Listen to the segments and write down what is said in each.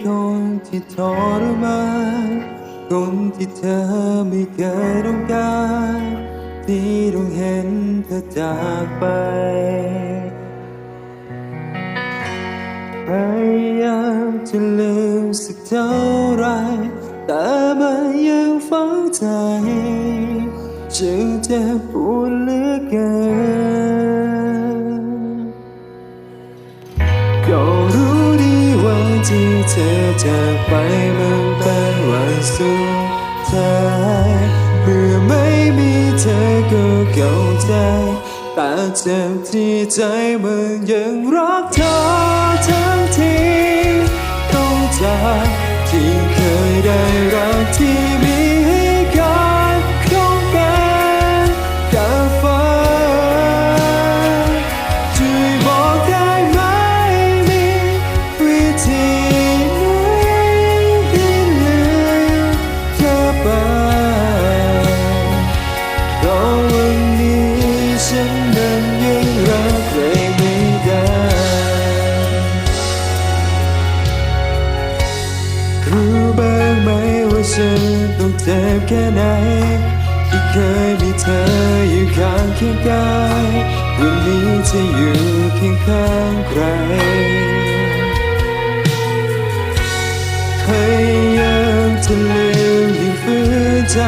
คนที่ทรมานคนที่เธอไม่เคยต้องการที่ต้องเห็นเธอจากไปพยายามจะลืมสักเท่าไรแต่มันยังฝังใจจึงเจ็บปวดเลือก เธอจากไปมันเป็นวันสุดท้ายเมื่อไม่มีเธอก็เข้าใจแต่เจ็บที่ใจมันยังรักเธอ รักใครไม่ได้รู้บ้างไหมว่าฉันต้องเจ็บแค่ไหนที่เคยมีเธออยู่ข้างเคียงกายวันนี้จะอยู่เคียงข้างใครพยายามจะลืมยังฝืนใจ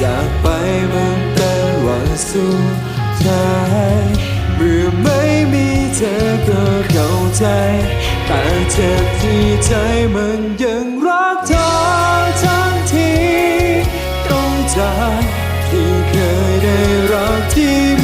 จากไปมันเป็นวันสุดท้ายเมื่อไม่มีเธอก็เข้าใจแต่เจ็บที่ใจมันยังรักเธอทั้งที่ต้องจากที่เคยได้รักที่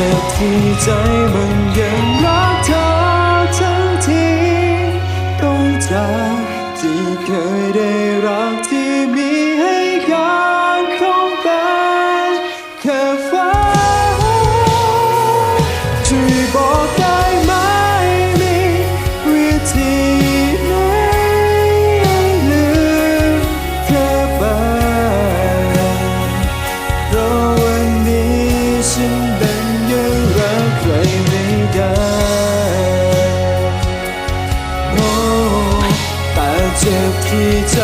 จ็บที่ใจมันยังรักเธอทั้งที่ต้องจากที่เคยได้รัก เจ็บที่ใจ